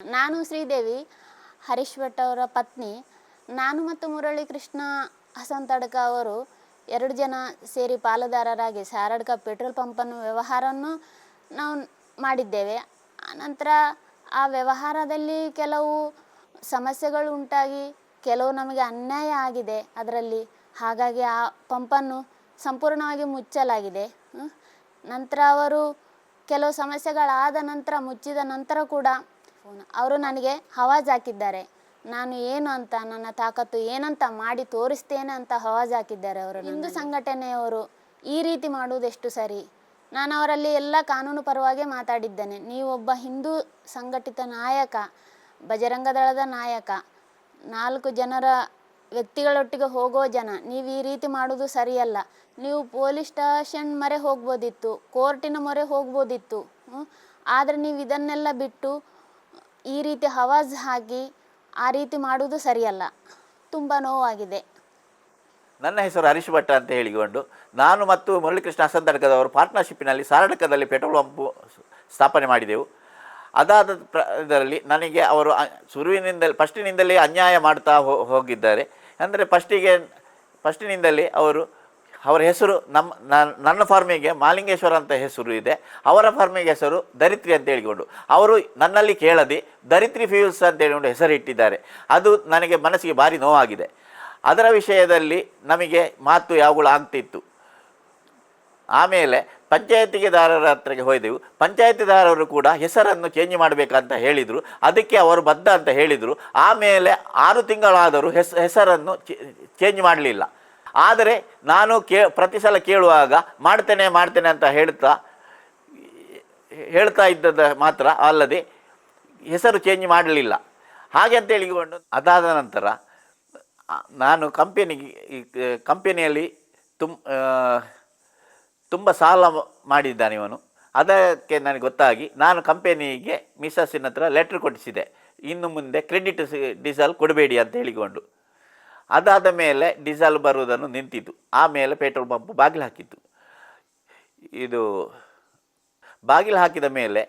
ನಾನು ಶ್ರೀದೇವಿ ಹರೀಶ್ ಭಟ್ ಅವರ ಪತ್ನಿ. ನಾನು ಮತ್ತು ಮುರಳಿ ಕೃಷ್ಣ ಹಸಂತಡ್ಕ ಅವರು ಎರಡು ಜನ ಸೇರಿ ಪಾಲುದಾರರಾಗಿ ಸಾರಡ್ಕ ಪೆಟ್ರೋಲ್ ಪಂಪನ್ನು ವ್ಯವಹಾರವನ್ನು ನಾವು ಮಾಡಿದ್ದೇವೆ. ಆನಂತರ ಆ ವ್ಯವಹಾರದಲ್ಲಿ ಕೆಲವು ಸಮಸ್ಯೆಗಳು ಉಂಟಾಗಿ ಕೆಲವು ನಮಗೆ ಅನ್ಯಾಯ ಆಗಿದೆ ಅದರಲ್ಲಿ. ಹಾಗಾಗಿ ಆ ಪಂಪನ್ನು ಸಂಪೂರ್ಣವಾಗಿ ಮುಚ್ಚಲಾಗಿದೆ. ನಂತರ ಅವರು ಕೆಲವು ಸಮಸ್ಯೆಗಳಾದ ನಂತರ, ಮುಚ್ಚಿದ ನಂತರ ಕೂಡ ಅವರು ನನಗೆ ಹವಾಜ್ ಹಾಕಿದ್ದಾರೆ. ನಾನು ಏನು ಅಂತ, ನನ್ನ ತಾಕತ್ತು ಏನಂತ ಮಾಡಿ ತೋರಿಸ್ತೇನೆ ಅಂತ ಹವಾಜ್ ಹಾಕಿದ್ದಾರೆ ಅವರು ಹಿಂದೂ ಸಂಘಟನೆಯವರು ಈ ರೀತಿ ಮಾಡುವುದೆಷ್ಟು ಸರಿ? ನಾನು ಅವರಲ್ಲಿ ಎಲ್ಲ ಕಾನೂನು ಪರವಾಗಿ ಮಾತಾಡಿದ್ದೇನೆ. ನೀವೊಬ್ಬ ಹಿಂದೂ ಸಂಘಟಿತ ನಾಯಕ ಬಜರಂಗ ದಳದ ನಾಯಕ, ನಾಲ್ಕು ಜನರ ವ್ಯಕ್ತಿಗಳೊಟ್ಟಿಗೆ ಹೋಗೋ ಜನ, ನೀವು ಈ ರೀತಿ ಮಾಡೋದು ಸರಿಯಲ್ಲ. ನೀವು ಪೊಲೀಸ್ ಸ್ಟೇಷನ್ ಮೊರೆ ಹೋಗ್ಬೋದಿತ್ತು, ಕೋರ್ಟಿನ ಮೊರೆ ಹೋಗ್ಬೋದಿತ್ತು? ಆದರೆ ನೀವು ಇದನ್ನೆಲ್ಲ ಬಿಟ್ಟು ಈ ರೀತಿ ಹವಾಜ್ ಹಾಕಿ ಆ ರೀತಿ ಮಾಡುವುದು ಸರಿಯಲ್ಲ. ತುಂಬ ನೋವಾಗಿದೆ. ನನ್ನ ಹೆಸರು ಹರೀಶ್ ಭಟ್ ಅಂತ ಹೇಳಿಕೊಂಡು ನಾನು ಮತ್ತು ಮುರಳೀಕೃಷ್ಣ ಹಸಂತಡ್ಕದವರು ಪಾರ್ಟ್ನರ್ಶಿಪ್ಪಿನಲ್ಲಿ ಸಾರಡಕದಲ್ಲಿ ಪೆಟ್ರೋಲ್ ಪಂಪು ಸ್ಥಾಪನೆ ಮಾಡಿದೆವು. ಅದಾದ ಪ್ರ, ಇದರಲ್ಲಿ ನನಗೆ ಅವರು ಶುರುವಿನಿಂದಲೇ, ಫಸ್ಟಿನಿಂದಲೇ ಅನ್ಯಾಯ ಮಾಡ್ತಾ ಹೋಗಿದ್ದಾರೆ. ಅಂದರೆ ಫಸ್ಟಿಗೆ, ಫಸ್ಟಿನಿಂದಲೇ ಅವರು ಅವರ ಹೆಸರು ನಮ್ಮ ನನ್ನ- ಫಾರ್ಮಿಗೆ ಮಾಲಿಂಗೇಶ್ವರ ಅಂತ ಹೆಸರು ಇದೆ. ಅವರ ಫಾರ್ಮಿಗೆ ಹೆಸರು ದರಿತ್ರಿ ಅಂತ ಹೇಳಿಕೊಂಡು. ಅವರು ನನ್ನಲ್ಲಿ ಕೇಳದೆ ದರಿತ್ರಿ ಫ್ಯೂಲ್ಸ್ ಅಂತ ಹೇಳಿಕೊಂಡು ಹೆಸರು ಇಟ್ಟಿದ್ದಾರೆ ಅದು ನನಗೆ ಮನಸ್ಸಿಗೆ ಭಾರಿ ನೋವಾಗಿದೆ. ಅದರ ವಿಷಯದಲ್ಲಿ ನಮಗೆ ಮಾತು ಯಾವಾಗಲೂ ಆಗ್ತಿತ್ತು. ಆಮೇಲೆ ಪಂಚಾಯತಿಗೆದಾರರ ಹತ್ರಕ್ಕೆ ಹೋದೆವು. ಪಂಚಾಯತಿದಾರರು ಕೂಡ ಹೆಸರನ್ನು ಚೇಂಜ್ ಮಾಡಬೇಕಂತ ಹೇಳಿದರು. ಅದಕ್ಕೆ ಅವರು ಬದ್ಧ ಅಂತ ಹೇಳಿದರು. ಆಮೇಲೆ ಆರು ತಿಂಗಳಾದರೂ ಹೆಸ, ಹೆಸರನ್ನು ಚೇಂಜ್ ಮಾಡಲಿಲ್ಲ. ಆದರೆ ನಾನು ಕೇ, ಪ್ರತಿ ಸಲ ಕೇಳುವಾಗ ಮಾಡ್ತೇನೆ ಮಾಡ್ತೇನೆ ಅಂತ ಹೇಳ್ತಾ ಹೇಳ್ತಾ ಇದ್ದದ ಮಾತ್ರ ಅಲ್ಲದೆ ಹೆಸರು ಚೇಂಜ್ ಮಾಡಲಿಲ್ಲ. ಹಾಗೆ ಅಂತ ಹೇಳಿಕೊಂಡು ಅದಾದ ನಂತರ ನಾನು ಕಂಪೆನಿಗೆ ಕಂಪೆನಿಯಲ್ಲಿ ತುಮ್ ತುಂಬ ಸಾಲ ಮಾಡಿದ್ದಾನೆ ಇವನು. ಅದಕ್ಕೆ ನನಗೆ ಗೊತ್ತಾಗಿ ನಾನು ಕಂಪೆನಿಗೆ ಮಿಸಸ್ಸಿನ ಹತ್ರ ಲೆಟ್ರ್ ಕೊಡಿಸಿದೆ ಇನ್ನು ಮುಂದೆ ಕ್ರೆಡಿಟ್ ಡೀಸಲ್ ಕೊಡಬೇಡಿ ಅಂತ ಹೇಳಿಕೊಂಡು. ಅದಾದ ಮೇಲೆ ಡೀಸೆಲ್ ಬರುವುದನ್ನು ನಿಂತಿತು ಆಮೇಲೆ ಪೆಟ್ರೋಲ್ ಪಂಪ್ ಬಾಗಿಲು ಹಾಕಿತ್ತು. ಇದು ಬಾಗಿಲು ಹಾಕಿದ ಮೇಲೆ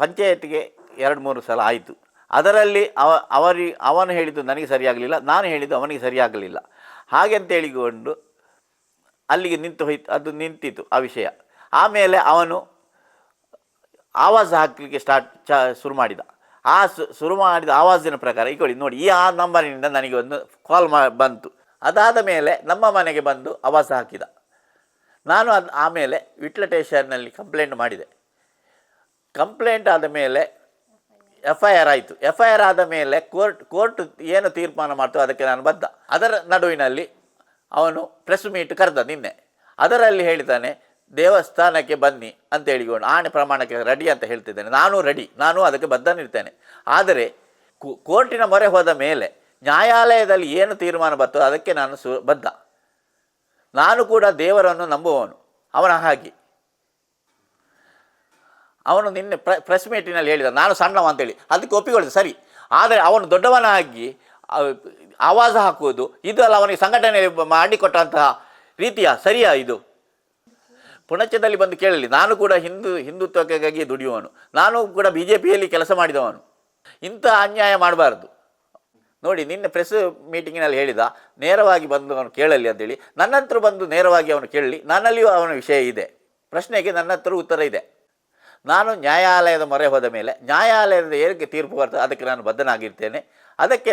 ಪಂಚಾಯತ್ಗೆ ಎರಡು ಮೂರು ಸಲ ಆಯಿತು. ಅದರಲ್ಲಿ ಅವ, ಅವರಿ, ಅವನು ಹೇಳಿದ್ದು ನನಗೆ ಸರಿಯಾಗಲಿಲ್ಲ, ನಾನು ಹೇಳಿದ್ದು ಅವನಿಗೆ ಸರಿಯಾಗಲಿಲ್ಲ. ಹಾಗೆ ಅಂತ ಹೇಳಿಕೊಂಡು ಅಲ್ಲಿಗೆ ನಿಂತು ಹೋಯ್ತು, ಅದು ನಿಂತಿತು ಆ ವಿಷಯ. ಆಮೇಲೆ ಅವನು ಆವಾಜ್ ಹಾಕಲಿಕ್ಕೆ ಸ್ಟಾರ್ಟ್ ಚ, ಶುರು ಮಾಡಿದ. ಆ ಶುರು ಮಾಡಿದ ಆವಾಜಿನ ಪ್ರಕಾರ ಈಗ ನೋಡಿ, ಈ ಆ ನಂಬರಿನಿಂದ ನನಗೆ ಒಂದು ಕಾಲ್ ಮಾ, ಬಂತು. ಅದಾದ ಮೇಲೆ ನಮ್ಮ ಮನೆಗೆ ಬಂದು ಆವಾಸ ಹಾಕಿದ. ನಾನು ಅದು ಆಮೇಲೆ ವಿಟ್ಲ ಟೇಷನ್ನಲ್ಲಿ ಕಂಪ್ಲೇಂಟ್ ಮಾಡಿದೆ. ಕಂಪ್ಲೇಂಟ್ ಆದ ಮೇಲೆ ಎಫ್ ಐ ಆರ್ ಆಯಿತು. ಎಫ್ ಐ ಆರ್ ಆದ ಮೇಲೆ ಕೋರ್ಟ್ ಕೋರ್ಟ್ ಏನು ತೀರ್ಮಾನ ಮಾಡ್ತು ಅದಕ್ಕೆ ನಾನು ಬದ್ಧ. ಅದರ ನಡುವಿನಲ್ಲಿ ಅವನು ಪ್ರೆಸ್ ಮೀಟ್ ಕರೆದ ನಿನ್ನೆ. ಅದರಲ್ಲಿ ಹೇಳ್ತಾನೆ ದೇವಸ್ಥಾನಕ್ಕೆ ಬನ್ನಿ ಅಂತ ಹೇಳಿಕೊಂಡು ಆಣೆ ಪ್ರಮಾಣಕ್ಕೆ ರೆಡಿ ಅಂತ ಹೇಳ್ತಿದ್ದೇನೆ. ನಾನು ರೆಡಿ. ನಾನು ಅದಕ್ಕೆ ಬದ್ಧನಿರ್ತೇನೆ ಆದರೆ ಕೋರ್ಟಿನ ಮೊರೆ ಹೋದ ಮೇಲೆ ನ್ಯಾಯಾಲಯದಲ್ಲಿ ಏನು ತೀರ್ಮಾನ ಬರ್ತದೋ ಅದಕ್ಕೆ ನಾನು ಸು, ಬದ್ಧ. ನಾನು ಕೂಡ ದೇವರನ್ನು ನಂಬುವವನು. ಅವನ ಹಾಗೆ. ಅವನು ನಿನ್ನೆ ಪ್ರ, ಪ್ರೆಸ್ ಮೀಟಿನಲ್ಲಿ ಹೇಳಿದ, ನಾನು ಸಣ್ಣವ ಅಂತೇಳಿ. ಅದಕ್ಕೆ ಒಪ್ಪಿಕೊಳ್ಳಿದೆ ಸರಿ. ಆದರೆ ಅವನು ದೊಡ್ಡವನಾಗಿ ಆವಾಜ ಹಾಕುವುದು, ಇದು ಅಲ್ಲ, ಅವನಿಗೆ ಸಂಘಟನೆ ಮಾಡಿಕೊಟ್ಟಂತಹ ರೀತಿಯ ಸರಿಯಾ ಇದು? ಪುಣಚದಲ್ಲಿ ಬಂದು ಕೇಳಲಿ, ನಾನು ಕೂಡ ಹಿಂದೂ, ಹಿಂದುತ್ವಕ್ಕಾಗಿ ದುಡಿಯುವವನು. ನಾನು ಕೂಡ ಬಿ ಜೆ ಪಿಯಲ್ಲಿ ಕೆಲಸ ಮಾಡಿದವನು. ಇಂಥ ಅನ್ಯಾಯ ಮಾಡಬಾರ್ದು. ನೋಡಿ, ನಿನ್ನೆ ಪ್ರೆಸ್ ಮೀಟಿಂಗಿನಲ್ಲಿ ಹೇಳಿದ, ನೇರವಾಗಿ ಬಂದು ಅವನು ಕೇಳಲಿ ಅಂತೇಳಿ. ನನ್ನ ಹತ್ರ ಬಂದು ನೇರವಾಗಿ ಅವನು ಕೇಳಲಿ. ನನ್ನಲ್ಲಿಯೂ ಅವನ ವಿಷಯ ಇದೆ. ಪ್ರಶ್ನೆಗೆ ನನ್ನ ಹತ್ರ ಉತ್ತರ ಇದೆ. ನಾನು ನ್ಯಾಯಾಲಯದ ಮೊರೆ ಹೋದ ಮೇಲೆ, ನ್ಯಾಯಾಲಯದ ಏರಿಕೆ ತೀರ್ಪು ಬರ್ತದೆ, ಅದಕ್ಕೆ ನಾನು ಬದ್ಧನಾಗಿರ್ತೇನೆ. ಅದಕ್ಕೆ